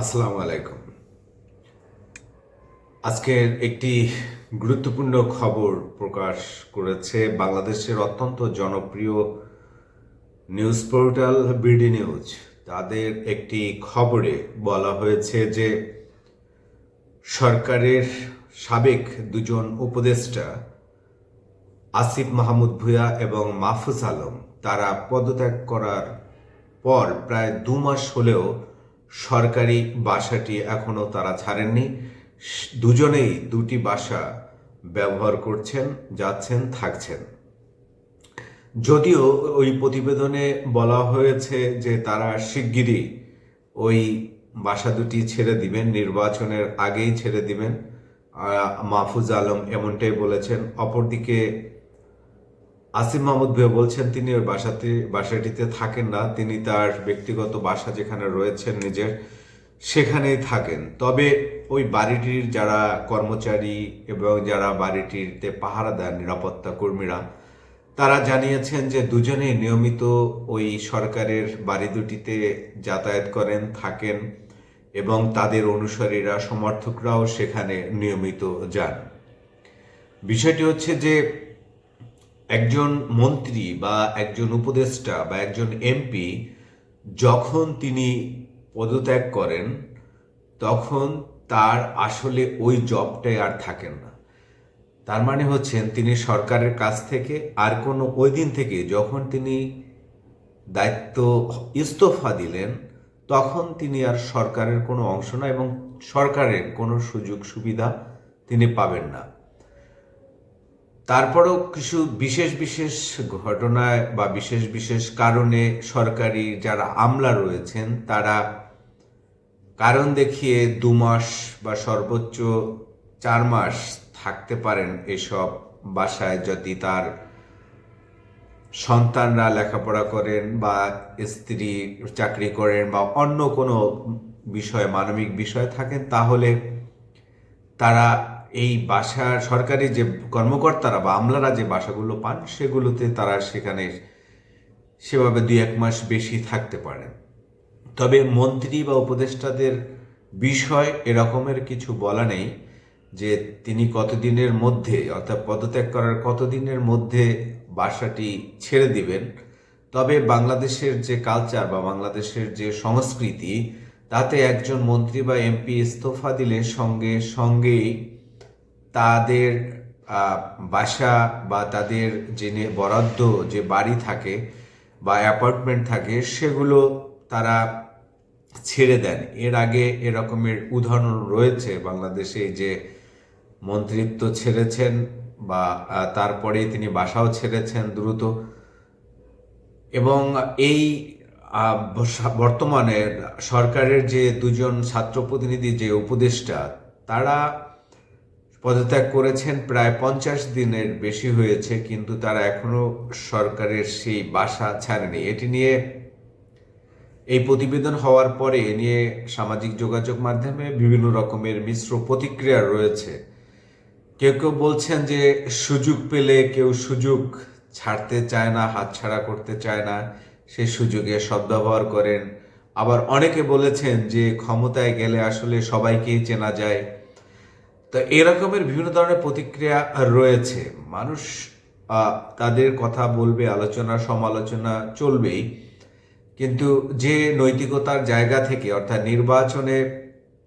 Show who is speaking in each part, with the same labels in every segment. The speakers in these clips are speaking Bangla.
Speaker 1: আসসালামু আলাইকুম। আজকের একটি গুরুত্বপূর্ণ খবর প্রকাশ করেছে বাংলাদেশের অত্যন্ত জনপ্রিয় নিউজ পোর্টাল বিডি নিউজ। তাদের একটি খবরে বলা হয়েছে যে, সরকারের সাবেক দুজন উপদেষ্টা আসিফ মাহমুদ ভুয়া এবং মাহফুজ আলম, তারা পদত্যাগ করার পর প্রায় দু মাস হলেও সরকারি বাসাটি এখনও তারা ছাড়েননি। দুজনেই দুটি বাসা ব্যবহার করছেন, যাচ্ছেন, থাকছেন। যদিও ওই প্রতিবেদনে বলা হয়েছে যে তারা শিগগিরই ওই বাসা দুটি ছেড়ে দিবেন, নির্বাচনের আগেই ছেড়ে দিবেন। মাহফুজ আলম এমনটাই বলেছেন। অপরদিকে আসিফ মাহমুদ ভুয়া বলছেন, তিনি ওই বাসাতে, বাসাটিতে থাকেন না। তিনি তার ব্যক্তিগত বাসা যেখানে রয়েছেন নিজের, সেখানেই থাকেন। তবে ওই বাড়িটির যারা কর্মচারী এবং যারা বাড়িটিতে পাহারা দেন নিরাপত্তা কর্মীরা, তারা জানিয়েছেন যে দুজনেই নিয়মিত ওই সরকারের বাড়ি দুটিতে যাতায়াত করেন, থাকেন এবং তাদের অনুসারীরা, সমর্থকরাও সেখানে নিয়মিত যান। বিষয়টি হচ্ছে যে একজন মন্ত্রী বা একজন উপদেষ্টা বা একজন এমপি যখন তিনি পদত্যাগ করেন, তখন তার আসলে ওই জবটাই আর থাকেন না। তার মানে হচ্ছেন তিনি সরকারের কাছ থেকে আর কোনো ওই দিন থেকে যখন তিনি দায়িত্ব ইস্তফা দিলেন, তখন তিনি আর সরকারের কোনো অংশ না এবং সরকারের কোনো সুযোগ সুবিধা তিনি পাবেন না। তারপরেও কিছু বিশেষ বিশেষ ঘটনায় বা বিশেষ বিশেষ কারণে সরকারি যারা আমলা রয়েছেন, তারা কারণ দেখিয়ে দু মাস বা সর্বোচ্চ চার মাস থাকতে পারেন এসব বাসায় যদি তার সন্তানরা লেখাপড়া করেন বা স্ত্রী চাকরি করেন বা অন্য কোনো বিষয়, মানবিক বিষয় থাকেন, তাহলে তারা এই বাসার সরকারি যে কর্মকর্তারা বা আমলারা যে বাসাগুলো পান, সেগুলোতে তারা সেখানে সেভাবে দুই এক মাস বেশি থাকতে পারেন। তবে মন্ত্রী বা উপদেষ্টাদের বিষয় এরকমের কিছু বলা নেই যে তিনি কতদিনের মধ্যে, অর্থাৎ পদত্যাগ করার কতদিনের মধ্যে বাসাটি ছেড়ে দিবেন। তবে বাংলাদেশের যে কালচার বা বাংলাদেশের যে সংস্কৃতি, তাতে একজন মন্ত্রী বা এমপি ইস্তফা দিলে সঙ্গে সঙ্গেই তাদের বাসা বা তাদের যে বরাদ্দ যে বাড়ি থাকে বা অ্যাপার্টমেন্ট থাকে, সেগুলো তারা ছেড়ে দেন। এর আগে এরকমের উদাহরণ রয়েছে বাংলাদেশে যে মন্ত্রিত্ব ছেড়েছেন বা তারপরে তিনি বাসাও ছেড়েছেন দ্রুত। এবং এই বর্তমানে সরকারের যে দুজন ছাত্র প্রতিনিধি যে উপদেষ্টা, তারা পদত্যাগ করেছেন, প্রায় পঞ্চাশ দিনের বেশি হয়েছে, কিন্তু তারা এখনও সরকারের সেই বাসা ছাড়েনি। এটি নিয়ে এই প্রতিবেদন হওয়ার পরে এ নিয়ে সামাজিক যোগাযোগ মাধ্যমে বিভিন্ন রকমের মিশ্র প্রতিক্রিয়া রয়েছে। কেউ কেউ বলছেন যে সুযোগ পেলে কেউ সুযোগ ছাড়তে চায় না, হাতছাড়া করতে চায় না, সে সুযোগে সদ্ব্যবহার করেন। আবার অনেকে বলেছেন যে ক্ষমতায় গেলে আসলে সবাইকেই চেনা যায়। তো এরকমের বিভিন্ন ধরনের প্রতিক্রিয়া রয়েছে। মানুষ তাদের কথা বলবে, আলোচনা, সমালোচনা চলবেই। কিন্তু যে নৈতিকতার জায়গা থেকে, অর্থাৎ নির্বাচনে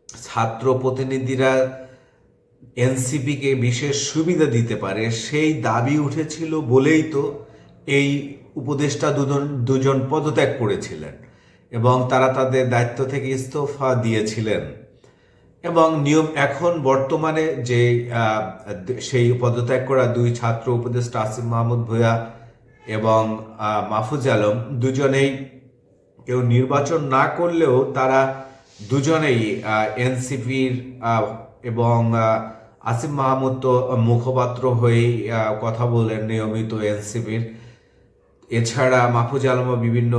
Speaker 1: ছাত্র প্রতিনিধিরা এনসিপিকে বিশেষ সুবিধা দিতে পারে, সেই দাবি উঠেছিল বলেই তো এই উপদেষ্টা দুজন দুজন পদত্যাগ করেছিলেন এবং তারা তাদের দায়িত্ব থেকে ইস্তফা দিয়েছিলেন। এবং নিয়ম এখন বর্তমানে যে সেই পদত্যাগ করা দুই ছাত্র উপদেষ্টা আসিফ মাহমুদ ভূয়া এবং মাহফুজ আলম দুজনেই কেউ নির্বাচন না করলেও তারা দুজনেই এনসিপির এবং আসিফ মাহমুদ তো মুখপাত্র হয়েই কথা বলেন নিয়মিত এনসিপির। এছাড়া মাহফুজ আলমও বিভিন্ন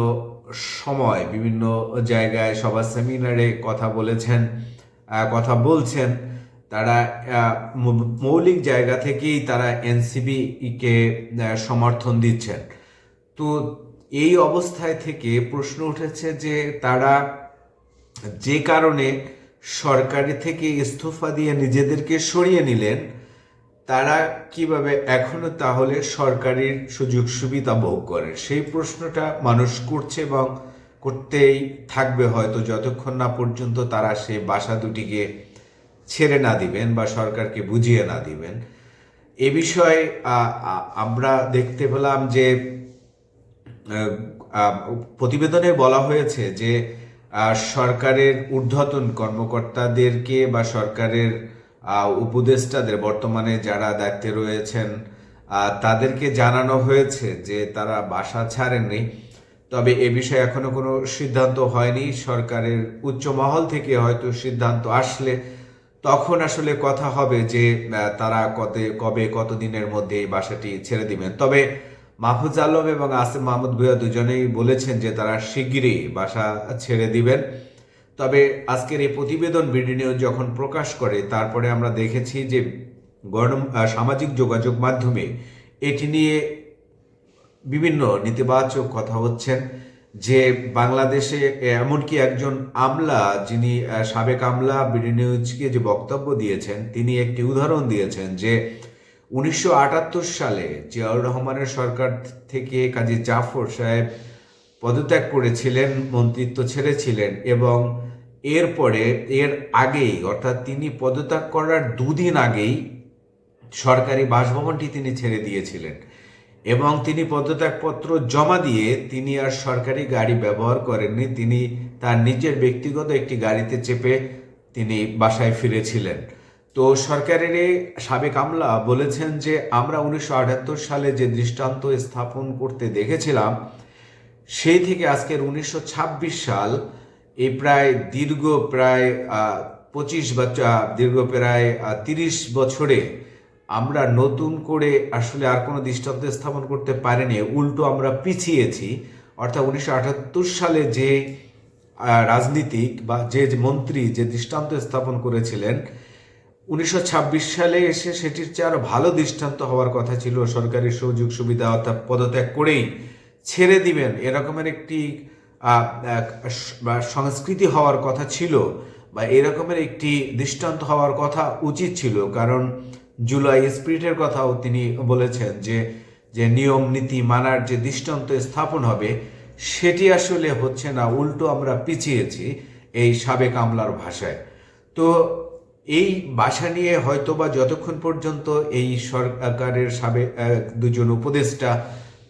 Speaker 1: সময় বিভিন্ন জায়গায় সবার সেমিনারে কথা বলেছেন। কথা বলছেন, তারা মৌলিক জায়গা থেকেই তারা এনসিবি কে সমর্থন দিচ্ছেন। তো এই অবস্থায় থেকে প্রশ্ন উঠেছে যে তারা যে কারণে সরকারি থেকে ইস্তফা দিয়ে নিজেদেরকে সরিয়ে নিলেন, তারা কীভাবে এখনও তাহলে সরকারির সুযোগ সুবিধা ভোগ করে সেই প্রশ্নটা মানুষ করছে এবং করতেই থাকবে হয়তো, যতক্ষণ না পর্যন্ত তারা সে বাসা দুটিকে ছেড়ে না দিবেন বা সরকারকে বুঝিয়ে না দিবেন। এ বিষয়ে আমরা দেখতে পেলাম যে প্রতিবেদনে বলা হয়েছে যে সরকারের ঊর্ধ্বতন কর্মকর্তাদেরকে বা সরকারের উপদেষ্টাদের, বর্তমানে যারা দায়িত্বে রয়েছেন তাদেরকে জানানো হয়েছে যে তারা বাসা ছাড়েননি। তবে এ বিষয়ে এখনও কোনো সিদ্ধান্ত হয়নি। সরকারের উচ্চ মহল থেকে হয়তো সিদ্ধান্ত আসলে তখন আসলে কথা হবে যে তারা কতে, কবে, কতদিনের মধ্যে এই বাসাটি ছেড়ে দিবেন। তবে মাহফুজ আলম এবং আসিম মাহমুদ ভুয়া দুজনেই বলেছেন যে, তারা শিগগিরই বাসা ছেড়ে দিবেন। তবে আজকের এই প্রতিবেদন বিডি নিউজ যখন প্রকাশ করে, তারপরে আমরা দেখেছি যে গণ সামাজিক যোগাযোগ মাধ্যমে এটি নিয়ে বিভিন্ন নেতিবাচক কথা হচ্ছেন যে বাংলাদেশে এমনকি একজন আমলা যিনি সাবেক আমলা বিডি নিউজকে যে বক্তব্য দিয়েছেন, তিনি একটি উদাহরণ দিয়েছেন যে উনিশশো আটাত্তর সালে জিয়াউর রহমানের সরকার থেকে কাজী জাফর সাহেব পদত্যাগ করেছিলেন, মন্ত্রিত্ব ছেড়েছিলেন এবং এরপরে, এর আগেই, অর্থাৎ তিনি পদত্যাগ করার দুদিন আগেই সরকারি বাসভবনটি তিনি ছেড়ে দিয়েছিলেন। এবং তিনি পদত্যাগপত্র জমা দিয়ে তিনি আর সরকারি গাড়ি ব্যবহার করেননি। তিনি তার নিজের ব্যক্তিগত একটি গাড়িতে চেপে তিনি বাসায় ফিরেছিলেন। তো সরকারের সাবেক আমলা বলেছেন যে, আমরা উনিশশো আটাত্তর সালে যে দৃষ্টান্ত স্থাপন করতে দেখেছিলাম, সেই থেকে আজকের উনিশশো ছাব্বিশ সাল এই প্রায় দীর্ঘ প্রায় পঁচিশ বা দীর্ঘ প্রায় তিরিশ বছরে আমরা নতুন করে আসলে আর কোনো দৃষ্টান্ত স্থাপন করতে পারিনি, উল্টো আমরা পিছিয়েছি। অর্থাৎ উনিশশো আটাত্তর সালে যে রাজনীতিক বা যে মন্ত্রী যে দৃষ্টান্ত স্থাপন করেছিলেন, উনিশশো ছাব্বিশ সালে এসে সেটির চেয়ে আরও ভালো দৃষ্টান্ত হওয়ার কথা ছিল। সরকারি সুযোগ সুবিধা অর্থাৎ পদত্যাগ করেই ছেড়ে দিবেন এরকমের একটি সংস্কৃতি হওয়ার কথা ছিল বা এরকমের একটি দৃষ্টান্ত হওয়ার কথা উচিত ছিল। কারণ জুলাই স্পিরিটের কথাও তিনি বলেছেন যে যে নিয়ম, নীতি, মানার যে দৃষ্টান্ত স্থাপন হবে, সেটি আসলে হচ্ছে না, উল্টো আমরা পিছিয়েছি এই সাবেক আমলার ভাষায়। তো এই বাসা নিয়ে হয়তোবা যতক্ষণ পর্যন্ত এই সরকারের সাবেক দুজন উপদেষ্টা,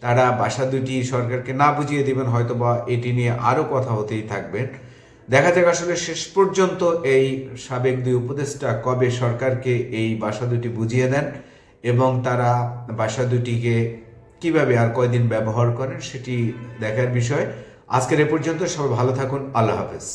Speaker 1: তারা বাসা দুটি সরকারকে না বুঝিয়ে দিবেন, হয়তোবা এটি নিয়ে আরও কথা হতেই থাকবেন দেখা যাক আসলে শেষ পর্যন্ত এই সাবেক দুই উপদেষ্টা কবে সরকারকে এই বাসা দুটি বুঝিয়ে দেন এবং তারা বাসা দুটিকে কীভাবে আর কয়দিন ব্যবহার করেন সেটি দেখার বিষয়। আজকের এ পর্যন্ত সবাই ভালো থাকুন, আল্লাহ হাফেজ।